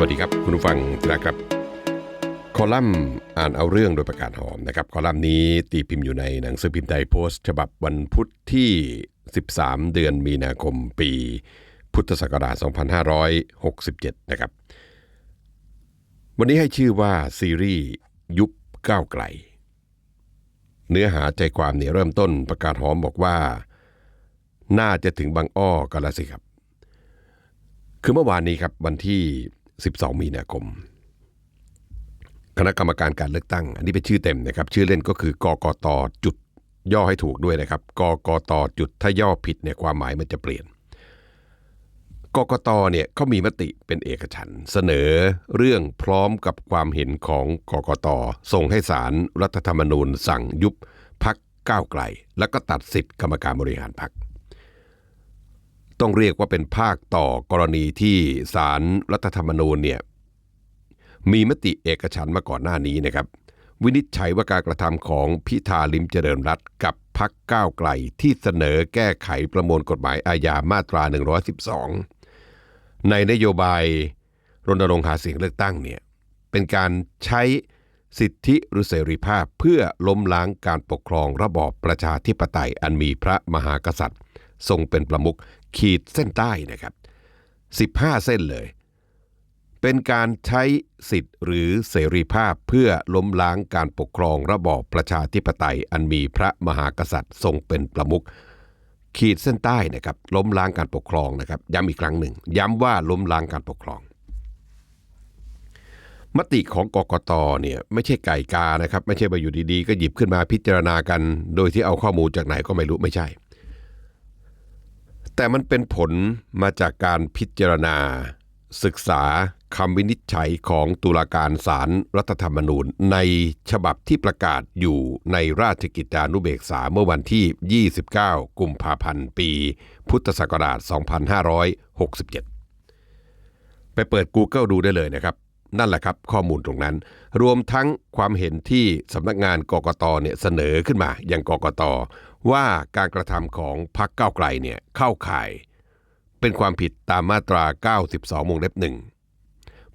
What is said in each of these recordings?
วัสดีครับคุณผู้ฟังนะครับ คอลัมน์อ่านเอาเรื่องโดยประกาศหอมนะครับ คอลัมน์นี้ตีพิมพ์อยู่ในหนังสือพิมพ์ไทยโพสต์ฉบับวันพุธที่ 13 เดือนมีนาคมปี พุทธศักราช 2567 นะครับ วันนี้ให้ชื่อว่าซีรีส์ยุบก้าวไกล เนื้อหาใจความเนี่ยเริ่มต้นประกาศหอมบอกว่า น่าจะถึงบางอ้อกันแล้วสิครับ คือเมื่อวานนี้ครับวันที่ 12 มีนาคม คณะกรรมการการเลือกตั้ง อันนี้เป็นชื่อเต็มนะครับ ชื่อเล่นก็คือกกตจุดย่อให้ถูกด้วยนะครับกกตจุดถ้าย่อผิดเนี่ยความหมายมันจะเปลี่ยนกกตเนี่ยเขามีมติเป็นเอกฉันเสนอเรื่องพร้อมกับความเห็นของกกตส่งให้ศารรัฐธรรมนูญสั่งยุบพักก้าวไกล แล้วก็ตัดสิทธิ์กรรมการบริหารพัก ต้องเรียกว่าเป็นภาคต่อกรณีที่ศารรัฐธรรมนูญเนี่ยมีมติเอกฉันมาก่อนหน้านี้นะครับ วินิจฉัยว่าการกระทำของพิธาลิมเจริญรัตกับพักก้าวไกลที่เสนอแก้ไขประมวลกฎหมายอาญามาตรา 112 ในนโยบายรณรงค์หาเสียงเลือกตั้งเนี่ยเป็นการใช้สิทธิหรือเสรีภาพเพื่อล้มล้างการปกครองระบอบประชาธิปไตยอันมีพระมหากษัตริย์ ทรงเป็นประมุข ขีดเส้นใต้นะครับ 15 เส้นเลย เป็นการใช้สิทธิ์หรือเสรีภาพเพื่อล้มล้างการปกครองระบอบประชาธิปไตย อันมีพระมหากษัตริย์ทรงเป็นประมุขขีดเส้นใต้นะครับ ล้มล้างการปกครองนะครับ ย้ำอีกครั้งหนึ่ง ย้ำว่าล้มล้างการปกครอง มติของกกตเนี่ยไม่ใช่ไก่กานะครับ ไม่ใช่มาอยู่ดีๆ ก็หยิบขึ้นมาพิจารณากัน โดยที่เอาข้อมูลจากไหนก็ไม่รู้ไม่ใช่ แต่มันเป็นผลมาจากการพิจารณา ศึกษาคำวินิจฉัยของตุลาการศาลรรัฐธรรมนูญ ในฉบับที่ประกาศอยู่ในราชกิจจานุเบกษาเมื่อวันที่ 29 กุมภาพันธ์ ปี พุทธศักราช 2567 ไปเปิด Google ดูได้เลยนะครับ นั่นแหละครับข้อมูลตรงนั้น รวมทั้งความเห็นที่สำนักงานกกตเนี่ยเสนอขึ้นมาอย่างกกต ว่าการกระทำของพรรคก้าวไกลเนี่ยเข้าข่าย เป็นความผิดตามมาตรา 92วงเล็บหนึ่ง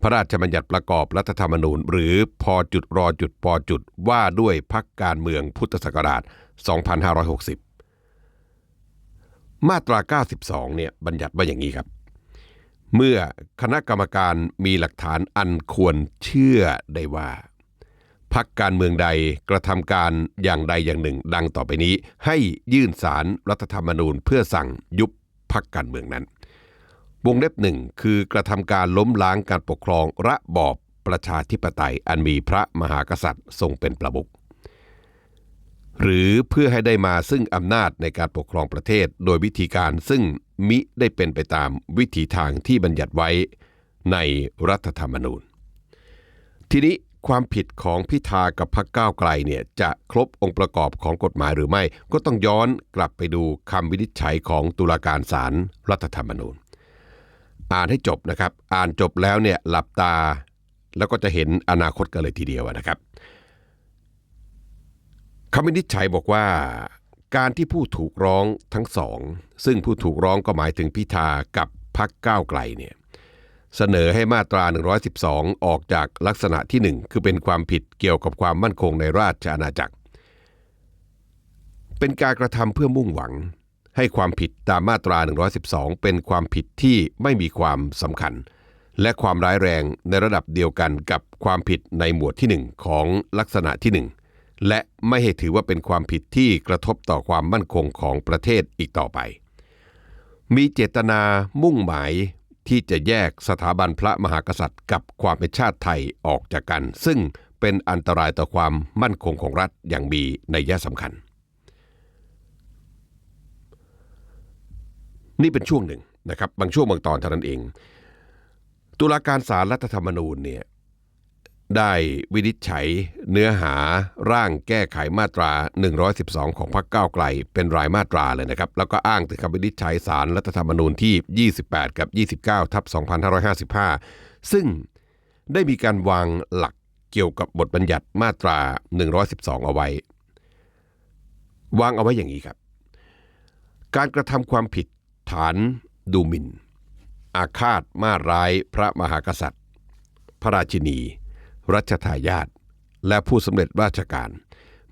พระราชบัญญัติประกอบรัฐธรรมนูญ หรือพอจุดรอจุดปอจุดว่าด้วยพักการเมืองพุทธศักราช 2560 มาตรา 92เนี่ยบัญญัติว่าอย่างนี้ครับ เมื่อคณะกรรมการมีหลักฐานอันควรเชื่อได้ว่า พักการเมืองใดกระทำการอย่างใดอย่างหนึ่ง ดังต่อไปนี้ ให้ยื่นสารรัฐธรรมนูญเพื่อสั่งยุบพักการเมืองนั้น วงเล็บหนึ่งคือกระทำการล้มล้างการปกครองระบอบประชาธิปไตยอันมีพระมหากษัตริย์ทรงเป็นประมุขหรือเพื่อให้ได้มาซึ่งอำนาจในการปกครองประเทศ โดยวิธีการซึ่งมิได้เป็นไปตามวิถีทางที่บัญญัติไว้ในรัฐธรรมนูญ ทีนี้ ความผิดของพิธากับพรรคก้าวไกลเนี่ยจะครบองค์ประกอบของกฎหมายหรือไม่ ก็ต้องย้อนกลับไปดูคำวินิจฉัยของตุลาการศาลรรัฐธรรมนูญ อ่านให้จบนะครับ อ่านจบแล้วเนี่ยหลับตา แล้วก็จะเห็นอนาคตกันเลยทีเดียวนะครับคำวินิจฉัยบอกว่าการที่ผู้ถูกร้องทั้งสอง ซึ่งผู้ถูกร้องก็หมายถึงพิธากับพรรคก้าวไกลเนี่ย เสนอให้มาตรา 112 ออกจากลักษณะที่ 1 คือเป็นความผิดเกี่ยวกับความมั่นคงในราชอาณาจักร เป็นการกระทำเพื่อมุ่งหวัง ให้ความผิดตามมาตรา 112 เป็นความผิดที่ไม่มีความสำคัญ และความร้ายแรงในระดับเดียวกันกับความผิดในหมวดที่ 1 ของลักษณะที่ 1 และไม่ให้ถือว่าเป็นความผิดที่กระทบต่อความมั่นคงของประเทศอีกต่อไปมีเจตนามุ่งหมาย ที่จะแยกสถาบันพระมหากษัตริย์ กับความเป็นชาติไทยออกจากกัน ซึ่งเป็นอันตรายต่อความมั่นคงของรัฐอย่างมีนัยสำคัญ นี่เป็นช่วงหนึ่งนะครับบางช่วงบางตอนเท่านั้นเอง ตุลาการศาลรรัฐธรรมนูญเนี่ย ได้วินิจฉัยเนื้อหาร่างแก้ไขมาตรา 112 ของพรรคก้าวไกล เป็นรายมาตราเลยนะครับ แล้วก็อ้างถึงคำวินิจฉัยสารรัฐธรรมนูญที่ 28 กับ 29 ทับ 2555 ซึ่งได้มีการวางหลักเกี่ยวกับบทบัญญัติมาตรา 112 เอาไว้ วางเอาไว้อย่างนี้ครับ การกระทำความผิดฐานดูหมิ่น อาฆาตมาร้ายพระมหากษัตริย์ พระราชินี รัชทายาทและผู้สำเร็จราชการ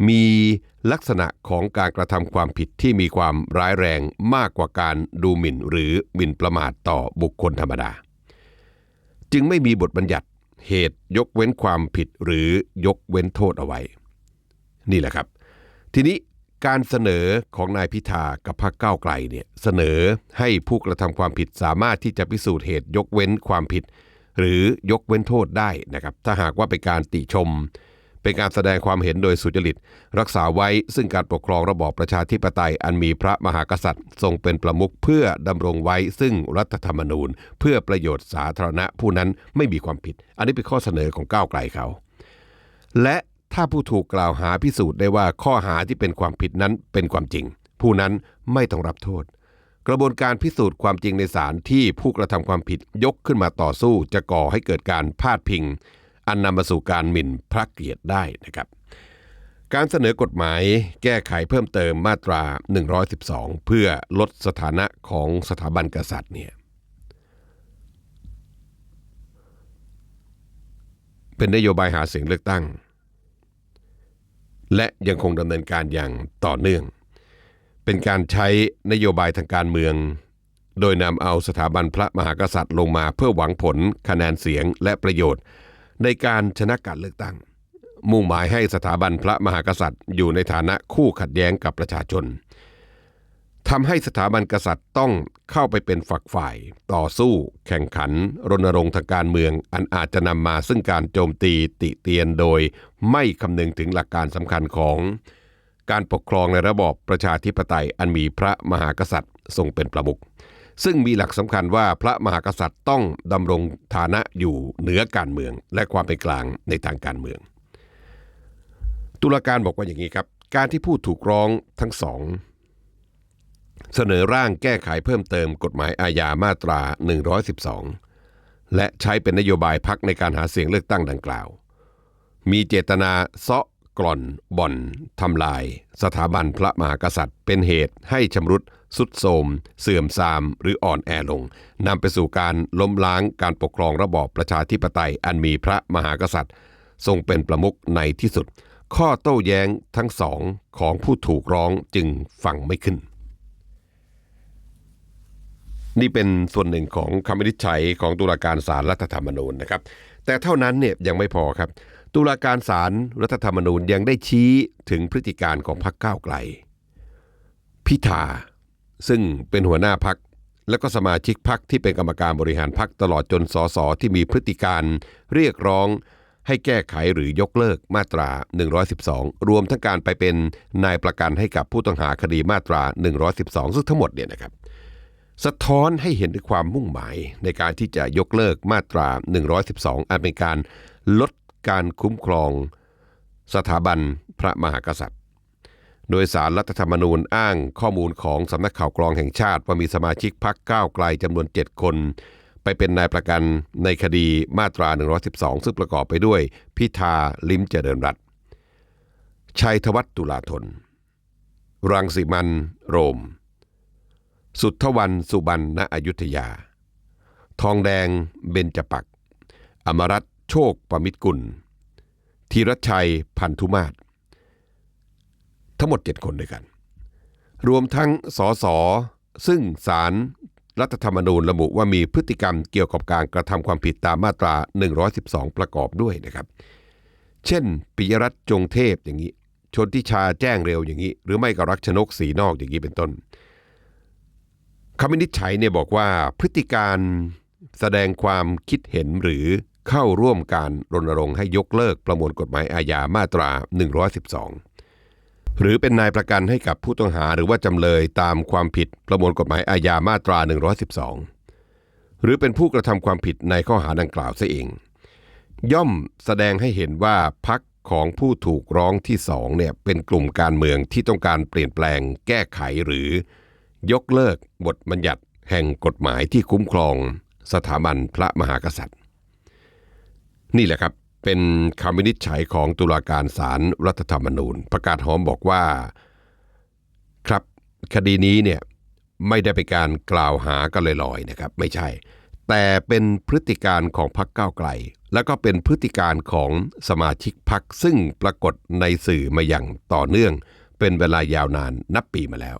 มีลักษณะของการกระทำความผิดที่มีความร้ายแรงมากกว่าการดูหมิ่นหรือหมิ่นประมาทต่อบุคคลธรรมดา จึงไม่มีบทบัญญัติเหตุยกเว้นความผิดหรือยกเว้นโทษเอาไว้ นี่แหละครับ ทีนี้การเสนอของนายพิธากับพรรคก้าวไกลเนี่ยเสนอให้ผู้กระทำความผิดสามารถที่จะพิสูจน์เหตุยกเว้นความผิด หรือยกเว้นโทษได้นะครับถ้าหากว่าเป็นการติชม เป็นการแสดงความเห็นโดยสุจริต รักษาไว้ซึ่งการปกครองระบอบประชาธิปไตย อันมีพระมหากษัตริย์ ทรงเป็นประมุขเพื่อดำรงไว้ซึ่งรัฐธรรมนูญ เพื่อประโยชน์สาธารณะผู้นั้นไม่มีความผิด อันนี้เป็นข้อเสนอของก้าวไกลเขา และถ้าผู้ถูกกล่าวหาพิสูจน์ได้ว่าข้อหาที่เป็นความผิดนั้นเป็นความจริง ผู้นั้นไม่ต้องรับโทษ กระบวนการพิสูจน์ความจริงในศาลที่ผู้กระทำความผิดยกขึ้นมาต่อสู้จะก่อให้เกิดการพาดพิง อันนำมาสู่การหมิ่นพระเกียรติได้นะครับ การเสนอกฎหมายแก้ไขเพิ่มเติมมาตรา 112 เพื่อลดสถานะของสถาบันกษัตริย์เนี่ยเป็นนโยบายหาเสียงเลือกตั้ง และยังคงดำเนินการอย่างต่อเนื่อง เป็นการใช้นโยบายทางการเมือง โดยนำเอาสถาบันพระมหากษัตริย์ลงมาเพื่อหวังผลคะแนนเสียงและประโยชน์ ในการชนะการเลือกตั้ง มุ่งหมายให้สถาบันพระมหากษัตริย์ อยู่ในฐานะคู่ขัดแย้งกับประชาชนทำให้สถาบันกษัตริย์ต้องเข้าไปเป็นฝักฝ่าย ต่อสู้ แข่งขัน รณรงค์ทางการเมือง อันอาจจะนำมาซึ่งการโจมตีติเตียนโดย ไม่คำนึงถึงหลักการสำคัญของ การปกครองในระบอบประชาธิปไตยอันมีพระมหากษัตริย์ทรงเป็นประมุขซึ่งมีหลักสำคัญว่าพระมหากษัตริย์ต้องดำรงฐานะอยู่เหนือการเมือง และความเป็นกลางในทางการเมือง ตุลาการบอกว่าอย่างนี้ครับ การที่ผู้ถูกร้องทั้งสองเสนอร่างแก้ไขเพิ่มเติมกฎหมายอาญามาตรา 112 และใช้เป็นนโยบายพักในการหาเสียงเลือกตั้งดังกล่าว มีเจตนาเซาะ กล่อนบ่อนทำลาย สถาบันพระมหากษัตริย์ เป็นเหตุให้ชำรุดสุดโทมเสื่อมทรามหรืออ่อนแอลงนำไปสู่การล้มล้างการปกครองระบอบประชาธิปไตยอันมีพระมหากษัตริย์ ทรงเป็นประมุขในที่สุด ข้อโต้แย้งทั้งสองของผู้ถูกร้องจึงฟังไม่ขึ้น นี่เป็นส่วนหนึ่งของคำวินิจฉัยของตุลาการศาลรัฐธรรมนูญนะครับ แต่เท่านั้นเนี่ยยังไม่พอครับ ตุลาการศาลรัฐธรรมนูญยังได้ชี้ถึงพฤติการของพรรคก้าวไกล พิธา ซึ่งเป็นหัวหน้าพักและก็สมาชิกพักที่เป็นกรรมการบริหารพักตลอดจนสสที่มีพฤติการเรียกร้องให้แก้ไขหรือยกเลิกมาตรา 112 รวมทั้งการไปเป็นนายประกันให้กับผู้ต้องหาคดีมาตรา 112 ซึ่งทั้งหมดเนี่ยนะครับ สะท้อนให้เห็นถึงความมุ่งหมายในการที่จะยกเลิกมาตรา 112 อันเป็นการลด การคุ้มครอง สถาบันพระมหากษัตริย์ โดยสารรัฐธรรมนูญอ้างข้อมูลของสำนักข่าวกรองแห่งชาติว่ามีสมาชิกพักก้าวไกลจำนวน 7 คน ไปเป็นนายประกันในคดีมาตรา 112 ซึ่งประกอบไปด้วยพิธาลิมเจริญรัตชัยธวัฒน์ตุลาธน รังสิมันโรม สุทธวันสุบรรณอยุธยา ทองแดงเบญจปัก อมรัตโชคประมิตรกุล ธีรชัยพันธุมาศทั้งหมด 7 คนด้วยกัน รวมทั้งสสซึ่งสารรัฐธรรมนูญระบุว่ามีพฤติกรรมเกี่ยวกับการกระทำความผิดตามมาตรา 112 ประกอบด้วยนะครับ เช่น ปิยรัตน์จงเทพอย่างนี้ ชนทิชาแจ้งเร็วอย่างนี้ หรือไม่ก็รักชนกสีนอกอย่างนี้เป็นต้นคำวินิจฉัยเนี่ยบอกว่าพฤติการแสดงความคิดเห็นหรือ เข้าร่วมการรณรงค์ให้ยกเลิกประมวลกฎหมายอาญามาตรา 112 หรือเป็นนายประกันให้กับผู้ต้องหาหรือว่าจำเลยตามความผิดประมวลกฎหมายอาญามาตรา 112 หรือเป็นผู้กระทำความผิดในข้อหาดังกล่าวซะเอง ย่อมแสดงให้เห็นว่าพักของผู้ถูกร้องที่สองเนี่ยเป็นกลุ่มการเมืองที่ต้องการเปลี่ยนแปลง แก้ไขหรือยกเลิกบทบัญญัติแห่งกฎหมายที่คุ้มครอง สถาบันพระมหากษัตริย์ นี่แหละครับเป็นคำวินิจฉัยของตุลาการศาลรรัฐธรรมนูญ ประกาศหอมบอกว่า ครับคดีนี้เนี่ยไม่ได้เป็นการกล่าวหากันลอยๆนะครับ ไม่ใช่ แต่เป็นพฤติการของพรรคก้าวไกล แล้วก็เป็นพฤติการของสมาชิกพรรคซึ่งปรากฏในสื่อมาอย่างต่อเนื่อง เป็นเวลายาวนานนับปีมาแล้ว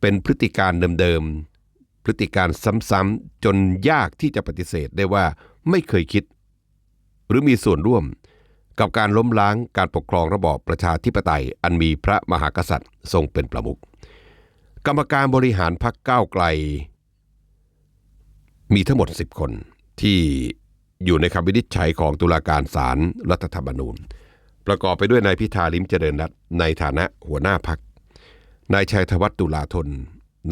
เป็นพฤติการเดิมๆพฤติการซ้ำๆจนยากที่จะปฏิเสธได้ว่าไม่เคยคิด หรือมีส่วนร่วมกับการล้มล้างการปกครองระบอบประชาธิปไตย อันมีพระมหากษัตริย์ทรงเป็นประมุขกรรมการบริหารพรรคก้าวไกล มีทั้งหมด 10 คนที่อยู่ในคำวินิจฉัยของตุลาการศาลรรัฐธรรมนูญ ประกอบไปด้วยนายพิธาลิมเจริญรัตน์ในฐานะหัวหน้าพักนายชัยธวัฒน์ตุลาธน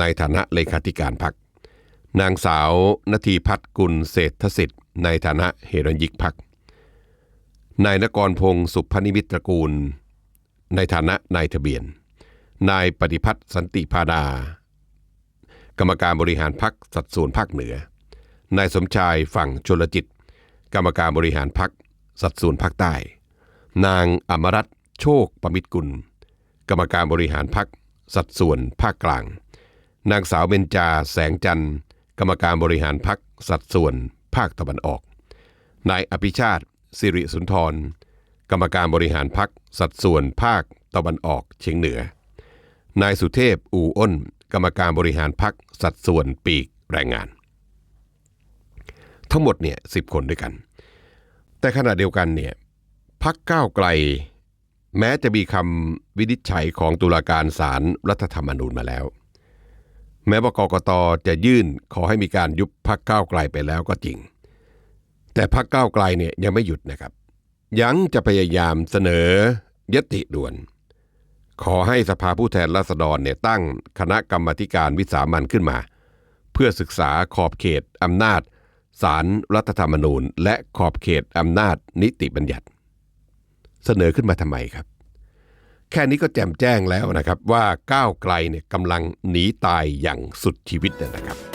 ในฐานะเลขาธิการพักนางสาวนาทีพัฒน์กุลเศรษฐสิทธิ์ ในฐานะเฮรัญยิกพัก นายนกรพงศ์สุพนิมิตรกูล ในฐานะนายทะเบียน นายปฏิพัฒน์สันติพาดา กรรมการบริหารพักสัดส่วนภาคเหนือ นายสมชายฝั่งชลจิต กรรมการบริหารพักสัดส่วนภาคใต้ นางอมรัตน์โชคประมิตรกุล กรรมการบริหารพักสัดส่วนภาคกลาง นางสาวเบญจาแสงจันทร์ กรรมการบริหารพักสัดส่วนภาคตะวันออก นายอภิชาติ สิริสุนทร กรรมการบริหารพักสัดส่วนภาคตะวันออกเฉียงเหนือ นายสุเทพอู่อ้น กรรมการบริหารพักสัดส่วนปีกแรงงาน ทั้งหมดเนี่ยสิบคนด้วยกัน แต่ขณะเดียวกันเนี่ยพักก้าวไกล แม้จะมีคำวินิจฉัยของตุลาการศาลรรัฐธรรมนูญมาแล้ว แม้ว่ากกตจะยื่นขอให้มีการยุบพักก้าวไกลไปแล้วก็จริง แต่พักก้าวไกลเนี่ยยังไม่หยุดนะครับ ยังจะพยายามเสนอยติด่วน ขอให้สภาผู้แทนราษฎรเนี่ยตั้งคณะกรรมธิการวิสามันขึ้นมา เพื่อศึกษาขอบเขตอำนาจศารรัฐธรรมนูญ และขอบเขตอำนาจนิติบัญญัติ เสนอขึ้นมาทำไมครับ แค่นี้ก็แจ่มแจ้งแล้วนะครับว่าก้าวไกลเนี่ยกำลังหนีตายอย่างสุดชีวิตนะครับ